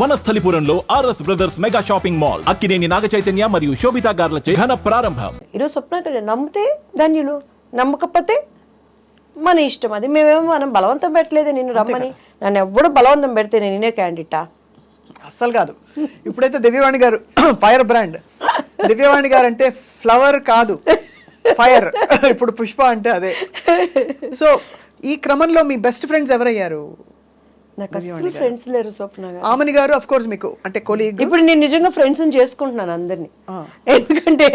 వనస్థలిపురంలో RS brothers mega shopping mall Akkineni Naga Chaitanya మరియు శోభితా గార్లచే ఘన ప్రారంభం. ఈరోజు స్వప్న నమ్మితే ధన్యులు నమ్మకపోతే మన ఇష్టం అది. మేమేమో మనం బలవంతం పెట్టలేదు నిన్ను రమ్మని. నన్ను ఎవ్వడు బలవంతం పెడితే నేను నేనే క్యాండిడేటా? అస్సలు కాదు. ఇప్పుడైతే దివ్యవాణి గారు ఫైర్ బ్రాండ్. దివ్యవాణి గారు అంటే ఫ్లవర్ కాదు ఫైర్. ఇప్పుడు పుష్ప అంటే అదే. సో ఈ క్రమంలో మీ బెస్ట్ ఫ్రెండ్స్ ఎవరయ్యారు? నాకు అసలు ఫ్రెండ్స్ లేరు స్వప్న గారు. ఆమని గారు అఫ్ కోర్స్ మీకు అంటే కొలీగ్ ఇప్పుడు నేను నిజంగా ఫ్రెండ్స్ చేసుకుంటున్నాను అందరినీ. ఎందుకంటే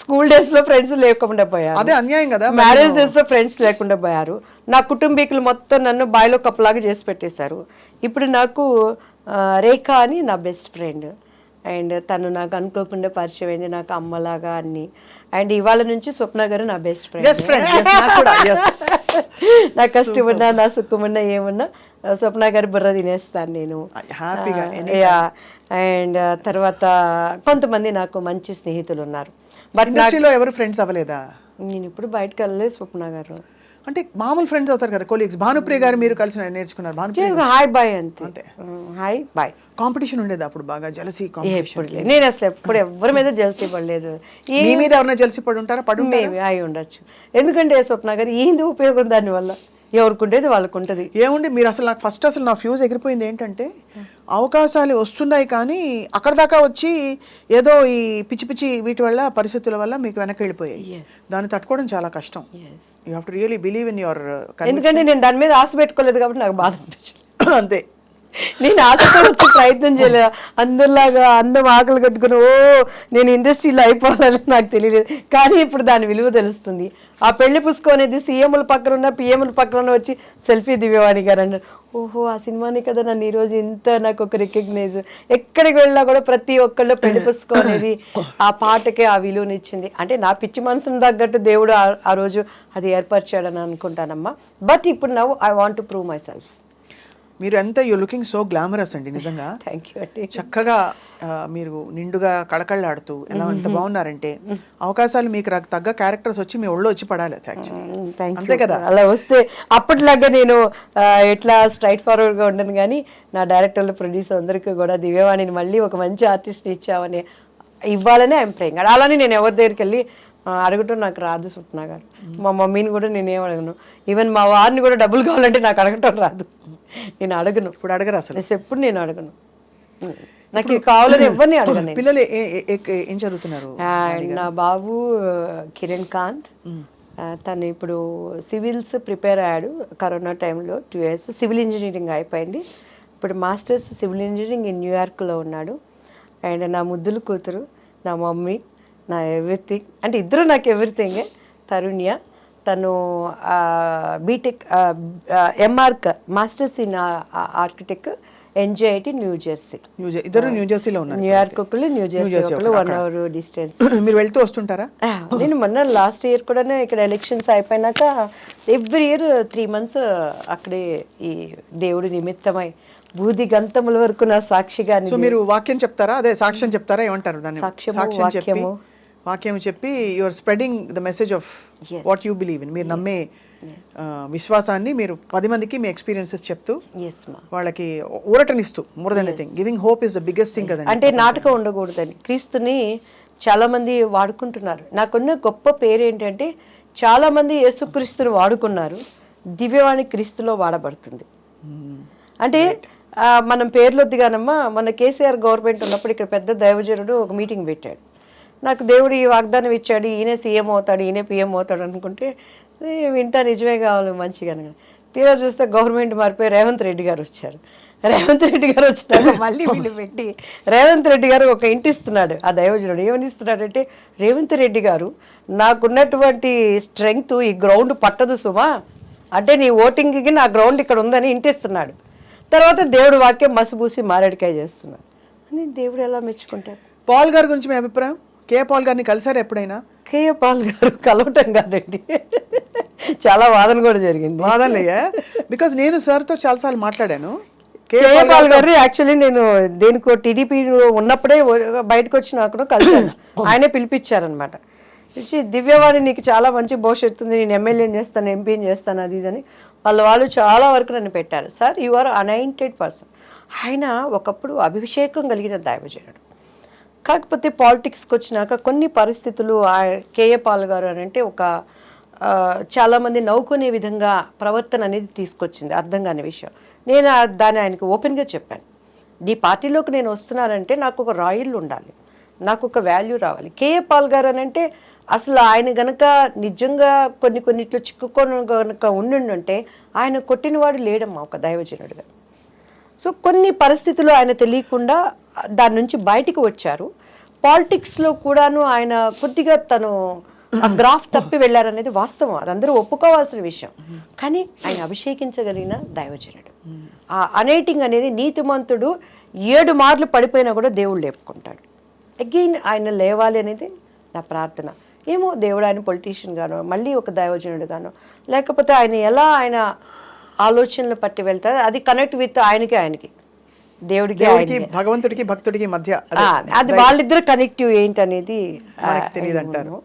స్కూల్ డేస్లో ఫ్రెండ్స్ లేకుండా పోయారు. అదే అన్యాయం కదా మ్యారేజ్ డేస్లో ఫ్రెండ్స్ లేకుండా పోయారు. నా కుటుంబీకులు మొత్తం నన్ను బాయిలో కప్పులాగా చేసి పెట్టేశారు. ఇప్పుడు నాకు రేఖ అని నా బెస్ట్ ఫ్రెండ్ అండ్ తను నాకు అనుకోకుండా పరిచయం అయింది నాకు అమ్మలాగా అన్ని. అండ్ ఇవాళ నుంచి స్వప్న గారు నా బెస్ట్ ఫ్రెండ్. నా కష్టమున్నా నా సుఖమున్నా ఏమున్నా స్వప్న గారి బుర్ర తినేస్తాను నేను. హ్యాపీగా అండ్ తర్వాత కొంతమంది నాకు మంచి స్నేహితులు ఉన్నారు. బట్ ఇండస్ట్రీలో ఎవరు ఫ్రెండ్స్ అవ్వలేదా? నేను ఇప్పుడు బయటకు వెళ్ళలేదు స్వప్న గారు. అంటే మామూలు ఫ్రెండ్స్ అవుతారు కదా కొలీగ్స్. భానుప్రియ గారు మీరు కలిసి నేర్చుకున్నారు. భానుప్రియ హాయ్ బాయ్ అంతే. Hi bye. కాంపిటీషన్ ఉండేది అప్పుడు బాగా జలసీ. నేను అసలు ఎప్పుడు ఎవరి మీద జలసి పడలేదు. మీ మీద ఎవరైనా జలసి పడి ఉంటారా పడు అయి ఉండొచ్చు. ఎందుకంటే స్వప్న గారు ఏంది ఉపయోగం దానివల్ల? ఎవరికి ఉండేది వాళ్ళకు ఉంటుంది ఏముంది? మీరు అసలు నాకు ఫస్ట్ అసలు నా ఫ్యూజ్ ఎగిరిపోయింది ఏంటంటే అవకాశాలు వస్తున్నాయి కానీ అక్కడ దాకా వచ్చి ఏదో ఈ పిచ్చి పిచ్చి వీటి వల్ల పరిస్థితుల వల్ల మీకు వెనక్కి వెళ్ళిపోయాయి. దాన్ని తట్టుకోవడం చాలా కష్టం. You have to really believe in your ఎందుకంటే నేను దాని మీద ఆశ పెట్టుకోలేదు కాబట్టి నాకు బాధ అనిపించింది అంతే. నేను ఆశతో వచ్చి ప్రయత్నం చేయలేదు. అందరిలాగా అందం ఆకలి కట్టుకుని ఓ నేను ఇండస్ట్రీలో అయిపోవాలని నాకు తెలియలేదు. కానీ ఇప్పుడు దాని విలువ తెలుస్తుంది. ఆ పెళ్ళి పుస్తకం అనేది సీఎంల పక్కన ఉన్న పిఎంల పక్కన ఉన్న వచ్చి సెల్ఫీ దివ్యవాణి గారు అన్నారు. ఓహో ఆ సినిమాని కదా నన్ను ఈరోజు ఇంత నాకు ఒక రికగ్నైజ్ ఎక్కడికి వెళ్ళినా కూడా ప్రతి ఒక్కళ్ళు పెళ్ళి పుస్తకం అనేది ఆ పాటకే ఆ విలువనిచ్చింది. అంటే నా పిచ్చి మనసును తగ్గట్టు దేవుడు ఆ- రోజు అది ఏర్పరిచాడని అనుకుంటానమ్మా. బట్ ఇప్పుడు నవ్వు I want to prove myself మీరు ఎంత యూ లుకింగ్ సో గ్లామరస్ అండి నిజంగా. థ్యాంక్ యూ అండి. చక్కగా మీరు నిండుగా కళకళ్ళాడుతూ ఎలా ఎంత బాగున్నారంటే అవకాశాలు మీకు తగ్గ క్యారెక్టర్స్ వచ్చి మీ ఒళ్ళో వచ్చి పడాలి థ్యాంక్ అంతే కదా? అలా వస్తే అప్పటిలాగా నేను ఎట్లా స్ట్రైట్ ఫార్వర్డ్గా ఉండను కానీ నా డైరెక్టర్లు ప్రొడ్యూసర్ అందరికీ కూడా దివ్యవాణిని మళ్ళీ ఒక మంచి ఆర్టిస్ట్ ఇచ్చామని ఇవ్వాలని ఐఎమ్ ప్రేయింగ్ అలానే నేను ఎవరి దగ్గరికి వెళ్ళి అడగటం నాకు రాదు స్వప్న గారు. మా మమ్మీని కూడా నేనేం అడగను. ఈవెన్ మా వారిని కూడా డబ్బులు కావాలంటే నాకు అడగటం రాదు. నేను అడగను. ఇప్పుడు అడగరు అసలు? ఎప్పుడు నేను అడగను. నాకు కావాలని ఎవరిని అడగను. పిల్లలు ఏ- చదువుతున్నారు? నా బాబు కిరణ్ కాంత్. తను ఇప్పుడు సివిల్స్ ప్రిపేర్ అయ్యాడు కరోనా టైంలో టూ ఇయర్స్. సివిల్ ఇంజనీరింగ్ అయిపోయింది. ఇప్పుడు మాస్టర్స్ సివిల్ ఇంజనీరింగ్ ఇన్ న్యూయార్క్లో ఉన్నాడు. అండ్ నా ముద్దులు కూతురు నా మమ్మీ నా ఎవ్రీథింగ్. అంటే ఇద్దరు నాకు ఎవ్రీథింగే. తరుణ్య తను BTech MArch masters in architect NJIT new jersey new ఇద్దరు న్యూ జెర్సీలో ఉన్నారు న్యూయార్క్ ఒకళ్ళు న్యూ జెర్సీ ఒకళ్ళు వన్ అవర్ డిస్టెన్స్ మీరు వెళ్తూ వస్తుంటారా? నేను మొన్న లాస్ట్ ఇయర్ కూడా ఇక్కడ ఎలక్షన్స్ అయిపోయినాక ఎవ్రీ ఇయర్ త్రీ మంత్స్ అక్కడే ఈ దేవుడి నిమిత్తమై బూది గంతముల వరకు నా సాక్షిగా మీరు వాక్యం చెప్తారా? అదే సాక్ష్యం చెప్తారా? ఏమంటారు దాన్ని? సాక్ష్యం వాక్యము. వాక్యం చెప్పి your spreading the message of what you believe in మీరు నమ్మే విశ్వాసాన్ని మీరు పది మందికి మీ ఎక్స్పీరియన్సెస్ చెప్తూ వాళ్ళకి ఊరటనిస్తూ more than anything giving hope is the biggest thing కదండి అంటే నాటకం ఉండకూడదని. క్రీస్తుని చాలా మంది వాడుకుంటున్నారు. నాకున్న గొప్ప పేరు ఏంటంటే చాలా మంది యేసుక్రీస్తుని వాడుకున్నారు. దివ్యవాణి క్రీస్తులో వాడబడుతుంది. అంటే ఆ, మనం పేర్లొద్దు కానమ్మా మన కేసీఆర్ గవర్నమెంట్ ఉన్నప్పుడు ఇక్కడ పెద్ద దైవజనుడు ఒక మీటింగ్ పెట్టాడు. నాకు దేవుడు ఈ వాగ్దానం ఇచ్చాడు ఈయనే సీఎం అవుతాడు ఈయనే పిఎం అవుతాడు అనుకుంటే వింటా నిజమే కావాలి మంచిగా తీరా చూస్తే గవర్నమెంట్ మారిపోయి రేవంత్ రెడ్డి గారు వచ్చారు. రేవంత్ రెడ్డి గారు వచ్చినాక మళ్ళీ వీళ్ళు పెట్టి రేవంత్ రెడ్డి గారు ఒక ఇంటి ఇస్తున్నాడు ఆ దైవజనుడు ఏమని ఇస్తున్నాడంటే రేవంత్ రెడ్డి గారు నాకున్నటువంటి స్ట్రెంగ్త్ ఈ గ్రౌండ్ పట్టదు సుమా. అంటే నీ ఓటింగ్కి నా గ్రౌండ్ ఇక్కడ ఉందని ఇంటిస్తున్నాడు. తర్వాత దేవుడు వాక్యం మసిబూసి మారేడికాయ చేస్తున్నాడు. అని దేవుడు ఎలా మెచ్చుకుంటాడు? పాల్ గారి గురించి మీ అభిప్రాయం? కే పాల్ గారిని కలిసారా ఎప్పుడైనా? కేఏ పాల్ గారు కలవటం కాదండి. చాలా వాదన కూడా జరిగింది. వాదనలయ్యా బికాజ్ నేను సార్తో చాలాసార్లు మాట్లాడాను. కే కేఏ పాల్ గారు యాక్చువల్లీ నేను దేనికో టీడీపీ ఉన్నప్పుడే బయటకు వచ్చిన అక్కడ కలిసాను ఆయనే పిలిపించారనమాట ఇచ్చి దివ్యవాణి నీకు చాలా మంచి భవిష్యత్తు ఉంది. నేను ఎమ్మెల్యేని చేస్తాను ఎంపీని చేస్తాను అది ఇది అని వాళ్ళ వాళ్ళు చాలా వరకు నన్ను పెట్టారు. Sir you are anointed person ఆయన ఒకప్పుడు అభిషేకం కలిగిన దైవజనుడు. కాకపోతే పాలిటిక్స్కి వచ్చినాక కొన్ని పరిస్థితులు ఆ కేఏ పాల్ గారు అని అంటే ఒక చాలామంది నవ్వుకునే విధంగా ప్రవర్తన అనేది తీసుకొచ్చింది అర్థం కాని విషయం. నేను దాన్ని ఆయనకి ఓపెన్గా చెప్పాను. నీ పార్టీలోకి నేను వస్తున్నానంటే నాకు ఒక రాయిల్ ఉండాలి నాకు ఒక వాల్యూ రావాలి. కేఏ పాల్ గారు అని అంటే అసలు ఆయన గనక నిజంగా కొన్ని కొన్నిట్లో చిక్కుకొని గనక ఉండుంటే ఆయన కొట్టినవాడు లేడమ్మా ఒక దైవజనుడిగా. సో కొన్ని పరిస్థితులు ఆయన తెలియకుండా దాని నుంచి బయటికి వచ్చారు. పాలిటిక్స్లో కూడాను ఆయన కొద్దిగా తను ఆ గ్రాఫ్ తప్పి వెళ్ళారనేది వాస్తవం. అది అందరూ ఒప్పుకోవాల్సిన విషయం. కానీ ఆయన అభిషేకించగలిగిన దైవజనుడు. ఆ అనేటింగ్ అనేది నీతిమంతుడు ఏడు మార్లు పడిపోయినా కూడా దేవుడు లేపుకుంటాడు. అగైన్ ఆయన లేవాలి అనేది నా ప్రార్థన. ఏమో దేవుడు ఆయన పొలిటీషియన్ గాను మళ్ళీ ఒక దైవజనుడు గాను లేకపోతే ఆయన ఎలా ఆయన ఆలోచనలు పట్టి వెళ్తారు. అది కనెక్ట్ విత్ ఆయనకి ఆయనకి. దేవుడికి. భగవంతుడికి భక్తుడికి మధ్య అదే. వాళ్ళిద్దరు కనెక్టివ్ ఏంటనేది తెలియదు. అంటారు.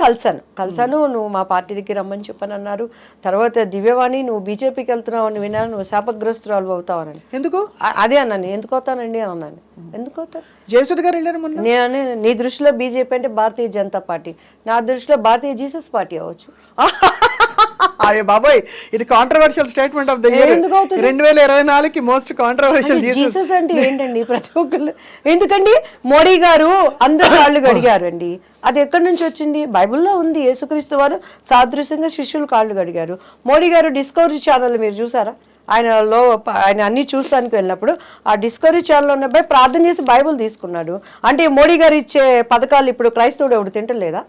కలిసాను కలిసాను నువ్వు మా పార్టీకి రమ్మని చెప్పని అన్నారు తర్వాత దివ్యవాణి నువ్వు బీజేపీకి వెళ్తున్నావు అని విన్నాను. నువ్వు శాపగ్రస్తురాలు అవుతావని. ఎందుకు? అదే అన్నాను. ఎందుకు అవుతానండి అని అన్నాను. ఎందుకు అవుతాను జయసుద్ గారు వెళ్ళారు నేను నీ దృష్టిలో బీజేపీ అంటే భారతీయ జనతా పార్టీ. నా దృష్టిలో భారతీయ జీసస్ పార్టీ అవ్వచ్చు. అయ్యే బాబాయ్ ఇది controversial statement of the year? రెండు వేల ఇరవై నాలుగుకి మోస్ట్ కాంట్రవర్షియల్ జీసస్ అంటే ఏంటండి ప్రతి ఒక్కళ్ళు? ఎందుకండి? మోడీ గారు అందరు కాళ్ళు గడిగారు అండి అది ఎక్కడి నుంచి వచ్చింది? బైబిల్లో ఉంది. యేసుక్రీస్తు వారు సాదృశ్యంగా శిష్యులు కాళ్ళు గడిగారు మోడీ గారు డిస్కవరీ ఛానల్ మీరు చూసారా? ఆయన లో ఆయన అన్ని చూస్తానికి వెళ్ళినప్పుడు ఆ డిస్కవరీ ఛానల్ ఉన్న అబ్బాయి ప్రార్థన చేసి బైబిల్ తీసుకున్నాడు. అంటే మోడీ గారు ఇచ్చే పథకాలు ఇప్పుడు క్రైస్తవుడు ఎవడు తింటలేదా?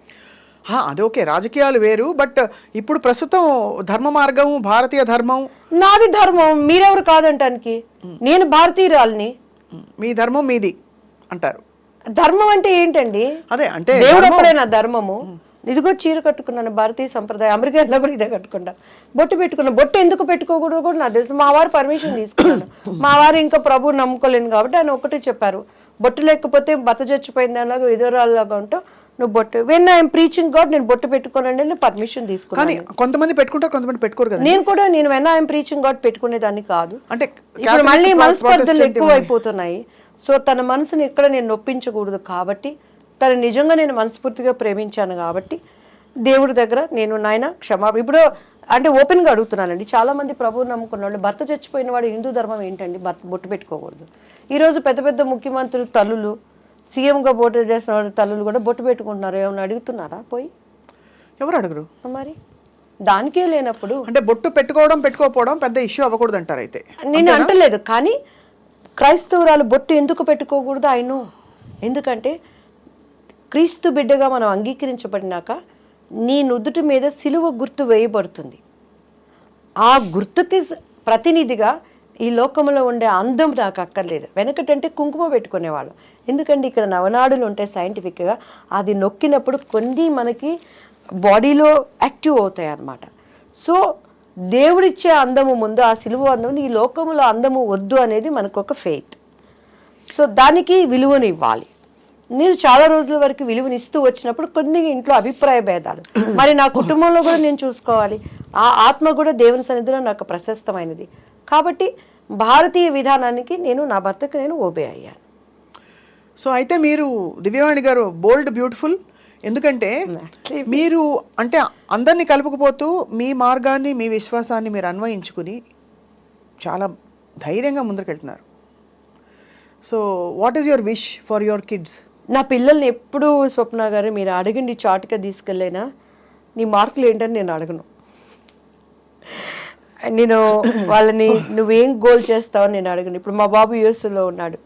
అది ఓకే రాజకీయాలు వేరు బట్ ఇప్పుడు ప్రస్తుతం ధర్మ మార్గం భారతీయ ధర్మం. నాది ధర్మం మీరెవరు కాదంటానికి? నేను భారతీయురాల్ని. మీ ధర్మం మీది అంటారు. ధర్మం అంటే ఏంటండి? అదే అంటే దేవుడు ఎప్పుడైనా ధర్మము. ఇదిగో చీర కట్టుకున్నాను భారతీయ సంప్రదాయం అమెరికాలో కూడా ఇదే కట్టుకుంటా బొట్టు పెట్టుకున్నా బొట్టు ఎందుకు పెట్టుకోకూడదు కూడా నాకు తెలుసు. మా వారు పర్మిషన్ తీసుకున్నాను. మా వారు ఇంకా ప్రభు నమ్ముకోలేను కాబట్టి ఆయన ఒకటే చెప్పారు. బొట్టు లేకపోతే బత చచ్చిపోయింది అలాగా ఉంటావు నువ్వు బొట్టు వెన్ ఐఎమ్ ప్రీచింగ్ గాడ్ నేను బొట్టు పెట్టుకోనండి నేను పర్మిషన్ తీసుకున్నాను. కానీ కొంతమంది పెట్టుకుంటారు కొంతమంది పెట్టుకోరు కదా. నేను కూడా నేను వెన్ ఐఎమ్ ప్రీచింగ్ గాడ్ పెట్టుకునేదాన్ని కాదు. అంటే ఇప్పుడు మళ్ళీ మనస్పర్ధలు ఎక్కువ అయిపోతున్నాయి. సో తన మనసుని ఎక్కడ నేను నొప్పించకూడదు కాబట్టి తను నిజంగా నేను మనస్ఫూర్తిగా ప్రేమించాను కాబట్టి దేవుడి దగ్గర నేను నాయన క్షమా ఇప్పుడు అంటే ఓపెన్గా అడుగుతున్నానండి. చాలా మంది ప్రభువు నమ్ముకున్న వాళ్ళు భర్త చచ్చిపోయిన వాడు హిందూ ధర్మం ఏంటండి? భర్త బొట్టు పెట్టుకోకూడదు. ఈరోజు పెద్ద పెద్ద ముఖ్యమంత్రులు తల్లులు సీఎంగా బొట్టు చేసిన వాళ్ళు తల్లులు కూడా బొట్టు పెట్టుకుంటున్నారు. ఏమైనా అడుగుతున్నారా? పోయి. ఎవరు అడగరు? మరి. దానికే లేనప్పుడు అంటే బొట్టు పెట్టుకోవడం పెట్టుకోకపోవడం పెద్ద ఇష్యూ అవ్వకూడదు అంటారు అయితే. నేను అంటలేదు. కానీ క్రైస్తవురాలు బొట్టు ఎందుకు పెట్టుకోకూడదు? ఆయన ఎందుకంటే క్రీస్తు బిడ్డగా మనం అంగీకరించబడినాక నీ నుదుటి మీద సిలువ గుర్తు వేయబడుతుంది. ఆ గుర్తుకి ప్రతినిధిగా ఈ లోకంలో ఉండే అందం నాకు అక్కర్లేదు. వెనకటంటే కుంకుమ పెట్టుకునేవాళ్ళం. ఎందుకంటే ఇక్కడ నవనాడులు ఉంటాయి సైంటిఫిక్గా అది నొక్కినప్పుడు కొన్ని మనకి బాడీలో యాక్టివ్ అవుతాయి అన్నమాట సో దేవుడిచ్చే అందము ముందు ఆ సిలువ అందము ఈ లోకంలో అందము వద్దు అనేది మనకు ఒక ఫెయిత్ సో దానికి విలువను ఇవ్వాలి. నేను చాలా రోజుల వరకు విలువనిస్తూ వచ్చినప్పుడు కొన్ని ఇంట్లో అభిప్రాయ భేదాలు. మరి నా కుటుంబంలో కూడా నేను చూసుకోవాలి. ఆ ఆత్మ కూడా దేవుని సన్నిధిలో నాకు ప్రశస్తమైనది. కాబట్టి భారతీయ విధానానికి నేను నా భర్తకు నేను ఓబే అయ్యాను. సో అయితే మీరు దివ్యవాణి గారు బోల్డ్ బ్యూటిఫుల్. ఎందుకంటే మీరు అంటే అందరినీ కలుపుకుపోతూ మీ మార్గాన్ని మీ విశ్వాసాన్ని మీరు అన్వయించుకుని చాలా ధైర్యంగా ముందుకెళ్తున్నారు so what is your wish for your kids నా పిల్లల్ని ఎప్పుడు స్వప్న గారు మీరు అడగండి చాటుగా తీసుకెళ్ళైనా? నీ మార్కులు ఏంటని నేను అడగను. నేను వాళ్ళని నువ్వేం గోల్ చేస్తావు నేను అడగను. ఇప్పుడు మా బాబు యూఎస్లో ఉన్నాడు.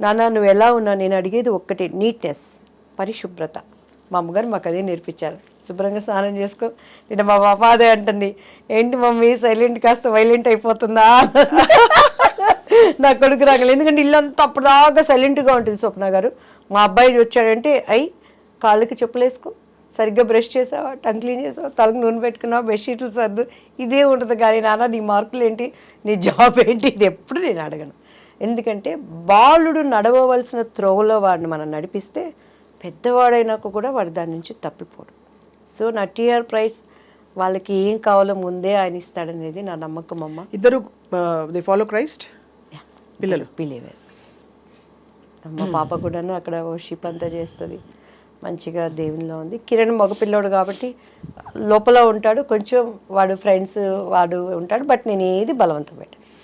నాన్న నువ్వు ఎలా ఉన్నావు నేను అడిగేది ఒక్కటే నీట్నెస్ పరిశుభ్రత. మా అమ్మగారు మాకు అదే నేర్పించారు. శుభ్రంగా స్నానం చేసుకో. నేను మా పాప అదే అంటుంది. ఏంటి మమ్మీ సైలెంట్ కాస్త వైలెంట్ అయిపోతుందా? నా కొడుకు రాగలి. ఎందుకంటే ఇల్లంతా అప్పటిదాకా సైలెంట్గా ఉంటుంది స్వప్న గారు. మా అబ్బాయి వచ్చాడంటే అయ్యి కాళ్ళకి చెప్పులేసుకో. సరిగ్గా బ్రష్ చేసావా? టంగ్ క్లీన్ చేసావా? తలకు నూనె పెట్టుకున్నావా? బెడ్షీట్లు సర్దు. ఇదే ఉంటుంది కానీ నాన్న నీ మార్కులు ఏంటి నీ జాబ్ ఏంటి? ఇది ఎప్పుడు నేను అడగను. ఎందుకంటే బాలుడు నడవవలసిన త్రోవలో వాడిని మనం నడిపిస్తే పెద్దవాడైనాక కూడా వాడు దాని నుంచి తప్పిపోడు. సో నా టీఆర్ ప్రైస్ వాళ్ళకి ఏం కావాలో ముందే ఆయన ఇస్తాడనేది నా నమ్మకం అమ్మ. ఇద్దరు ది ఫాలో క్రైస్ట్ పిల్లలు? బిలీవర్స్ మా పాప కూడాను అక్కడ వర్షిప్ అంతా చేస్తుంది. మంచిగా దేవునిలో ఉంది. కిరణ్ మగపిల్లోడు కాబట్టి లోపల ఉంటాడు. కొంచెం వాడు ఫ్రెండ్స్ వాడు ఉంటాడు. బట్ నేను ఏది బలవంతం పెట్టాను.